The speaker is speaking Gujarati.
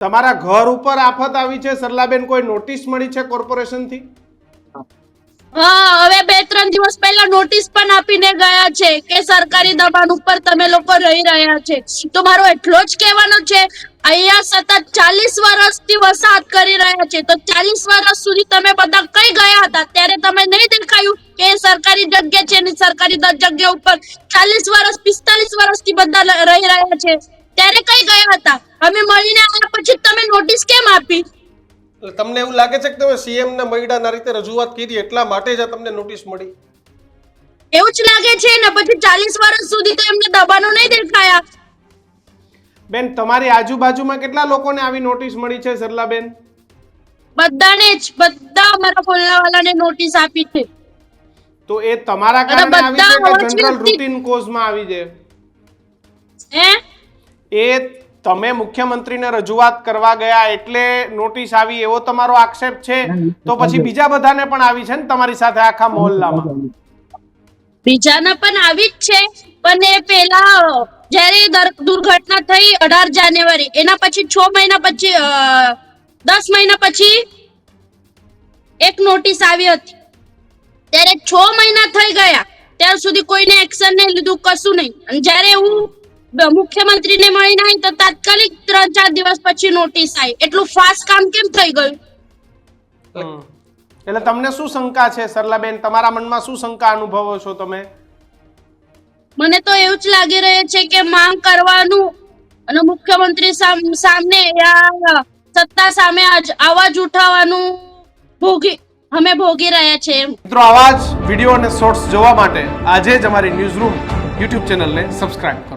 તમારા ઘર ઉપર આફત આવી છે? સરલાબેન, કોઈ નોટિસ મળી છે કોર્પોરેશનથી હા, હવે બે ત્રણ દિવસ પહેલા નોટિસ પણ આપીને ગયા છે કે સરકારી દબાણ ઉપર તમે લોકો રહી રહ્યા છે. તો મારો એટલો જ કહેવાનો છે, અહીંયા સતત ચાલીસ વર્ષથી વસાહત કરી રહ્યા છે. તો ચાલીસ વર્ષ સુધી તમે બધા કઈ ગયા હતા? ત્યારે તમે નહીં દેખાયું કે સરકારી જગ્યા છે ને સરકારી જગ્યા ઉપર ચાલીસ વર્ષ, પિસ્તાલીસ વર્ષથી બધા રહી રહ્યા છે. ત્યારે કઈ ગયા હતા? અમે મળીને આવ્યા પછી તમે નોટિસ કેમ આપી? એટલે તમને એવું લાગે છે કે તમે સીએમ ને મળ્યા આ રીતે રજૂઆત કરી એટલા માટે જ આ તમને નોટિસ મળી? એવું જ લાગે છે ને પછી ચાલીસ વર્ષ સુધી તો એમને દબાણો નહીં દેખાયા. બેન તમારી આજુબાજુમાં કેટલા લોકોને આવી નોટિસ મળી છે સરલાબેન? બધાને જ બધા મારા બોલવાવાળાને નોટિસ આપી છે. તો એ તમારા કારણે આવી છે કે જનરલ રૂટીન કોઝમાં આવી છે? હે? એ તમે મુખ્યમંત્રીને રજૂઆત કરવા ગયા એટલે નોટિસ આવી એવો તમારો આક્ષેપ છે? તો પછી બીજા બધાને પણ આવી છે ને તમારી સાથે આખા મોહલ્લામાં? બીજાના પણ આવી જ છે. પણ એ પેલા જ્યારે દુર્ઘટના થઈ અઢાર જાન્યુઆરી એના પછી છ મહિના પછી દસ મહિના પછી એક નોટિસ આવી હતી. ત્યારે છ મહિના થઈ ગયા. ત્યાર સુધી કોઈને એક્શન નહીં લીધું કશું નહીં. અને જ્યારે હું મુખ્યમંત્રીને મળી નહીં તો તાત્કાલિક ત્રણ ચાર દિવસ પછી નોટિસ આવી એટલું ફાસ્ટ કામ કેમ થઈ ગયું? એટલે તમને શું શંકા છે સરલાબેન? તમારા મનમાં શું શંકા અનુભવો છો તમે? મને તો એવું જ લાગી રહ્યું છે કે માંગ કરવાનું અને મુખ્યમંત્રી સામે આ સત્તા સામે આજ- અવાજ ઉઠાવવાનું ભોગી અમે ભોગી રહ્યા છે એમ. મિત્રો આવા જ વીડિયો અને શોર્ટ્સ જોવા માટે આજે જ અમારી ન્યૂઝ રૂમ યુટ્યુબ ચેનલને સબસ્ક્રાઇબ કરો.